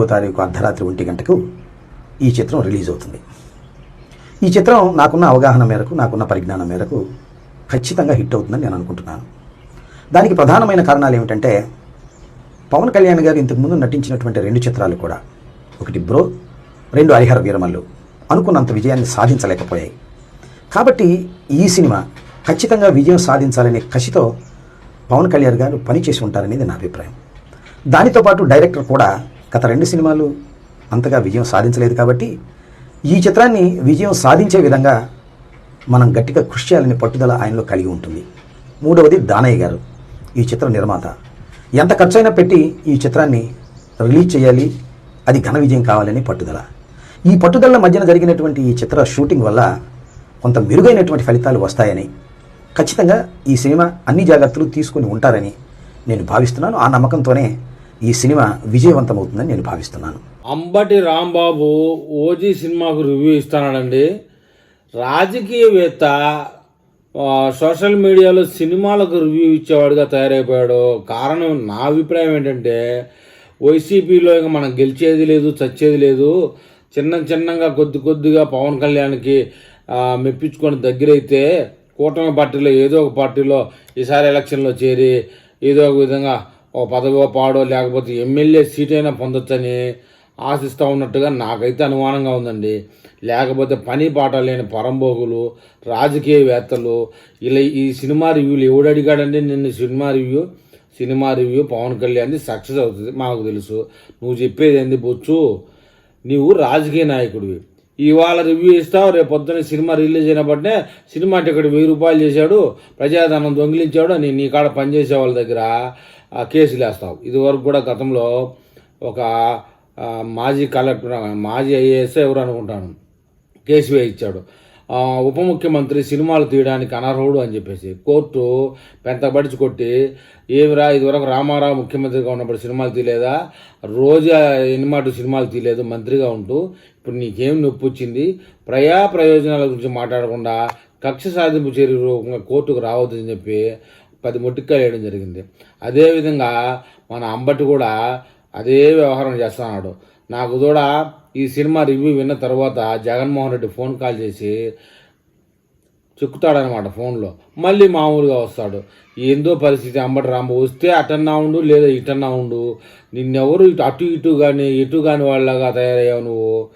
నాలుగో తారీఖు అర్ధరాత్రి ఒంటి గంటకు ఈ చిత్రం రిలీజ్ అవుతుంది. ఈ చిత్రం నాకున్న అవగాహన మేరకు నాకున్న పరిజ్ఞానం మేరకు ఖచ్చితంగా హిట్ అవుతుందని నేను అనుకుంటున్నాను. దానికి ప్రధానమైన కారణాలు ఏమిటంటే పవన్ కళ్యాణ్ గారు ఇంతకుముందు నటించినటువంటి రెండు చిత్రాలు కూడా ఒకటి బ్రో రెండు హరిహర వీరమల్లు అనుకున్నంత విజయాన్ని సాధించలేకపోయాయి. కాబట్టి ఈ సినిమా ఖచ్చితంగా విజయం సాధించాలనే కసితో పవన్ కళ్యాణ్ గారు పనిచేసి ఉంటారనేది నా అభిప్రాయం. దానితో పాటు డైరెక్టర్ కూడా గత రెండు సినిమాలు అంతగా విజయం సాధించలేదు కాబట్టి ఈ చిత్రాన్ని విజయం సాధించే విధంగా మనం గట్టిగా కృషి చేయాలని పట్టుదల ఆయనలో కలిగి ఉంటుంది. మూడవది దానయ్య గారు ఈ చిత్ర నిర్మాత. ఎంత ఖర్చైనా పెట్టి ఈ చిత్రాన్ని రిలీజ్ చేయాలి అది ఘన విజయం కావాలని పట్టుదల. ఈ పట్టుదల మధ్యన జరిగినటువంటి ఈ చిత్ర షూటింగ్ వల్ల కొంత మెరుగైనటువంటి ఫలితాలు వస్తాయని ఖచ్చితంగా ఈ సినిమా అన్ని జాగ్రత్తలు తీసుకుని ఉంటారని నేను భావిస్తున్నాను. ఆ నమ్మకంతోనే ఈ సినిమా విజయవంతమవుతుందని నేను భావిస్తున్నాను. అంబటి రాంబాబు ఓజీ సినిమాకు రివ్యూ ఇస్తానండి రాజకీయవేత్త సోషల్ మీడియాలో సినిమాలకు రివ్యూ ఇచ్చేవాడుగా తయారైపోయాడు. కారణం నా అభిప్రాయం ఏంటంటే వైసీపీలో ఇంకా మనం గెలిచేది లేదు చచ్చేది లేదు. చిన్న చిన్నగా కొద్ది కొద్దిగా పవన్ కళ్యాణ్కి మెప్పించుకొని దగ్గరైతే కూటమి పార్టీలో ఏదో ఒక పార్టీలో ఈసారి ఎలక్షన్లో చేరి ఏదో ఒక విధంగా ఒక పదవో పాడో లేకపోతే ఎమ్మెల్యే సీట్ అయినా పొందొచ్చని ఆశిస్తూ ఉన్నట్టుగా నాకైతే అనుమానంగా ఉందండి. లేకపోతే పని పాట లేని పరంభోగులు రాజకీయవేత్తలు ఇలా ఈ సినిమా రివ్యూలు ఎవడు అడిగాడండి? నిన్న cinema review cinema review Pavan కళ్యాణ్ది success అవుతుంది మాకు తెలుసు. నువ్వు చెప్పేది ఏంది బొచ్చు? నీవు రాజకీయ నాయకుడివి. ఇవాళ రివ్యూ ఇస్తావు రేపు పొద్దున్న సినిమా రిలీజ్ అయినప్పటినే సినిమా టికెట్ వెయ్యి రూపాయలు చేశాడు ప్రజాధనం దొంగిలించాడు అని నీ కాడ పనిచేసే వాళ్ళ దగ్గర ఆ, కేసులు వేస్తావు ఇదివరకు కూడా గతంలో ఒక మాజీ కలెక్టర్ మాజీ ఐఏఎస్ ఎవరు అనుకుంటాను కేసు వేయించాడు. ఉప ముఖ్యమంత్రి సినిమాలు తీయడానికి అనర్హుడు అని చెప్పేసి కోర్టు పెంతబడిచి కొట్టి ఏమిరా ఇదివరకు రామారావు ముఖ్యమంత్రిగా ఉన్నప్పుడు సినిమాలు తీయలేదా? రోజా ఎన్నిమాటు సినిమాలు తీయలేదు మంత్రిగా ఉంటూ. ఇప్పుడు నీకేం నొప్పి వచ్చింది? ప్రయా ప్రయోజనాల గురించి మాట్లాడకుండా కక్ష సాధింపు చర్య రూపంగా కోర్టుకు రావద్దని చెప్పి పది మొట్టికాయలు వేయడం జరిగింది. అదేవిధంగా మన అంబటి కూడా అదే వ్యవహారం చేస్తున్నాడు. నాకు కూడా ఈ సినిమా రివ్యూ విన్న తర్వాత జగన్మోహన్ రెడ్డి ఫోన్ కాల్ చేసి చెక్కుతాడనమాట ఫోన్లో. మళ్ళీ మామూలుగా వస్తాడు. ఏందో పరిస్థితి అంబటి రాంబు వస్తే అటన్నా ఉండు లేదా ఇటన్నా ఉండు. నిన్నెవరు ఇటు అటు ఇటు కానీ ఇటు కాని వాళ్ళగా తయారయ్యావు నువ్వు?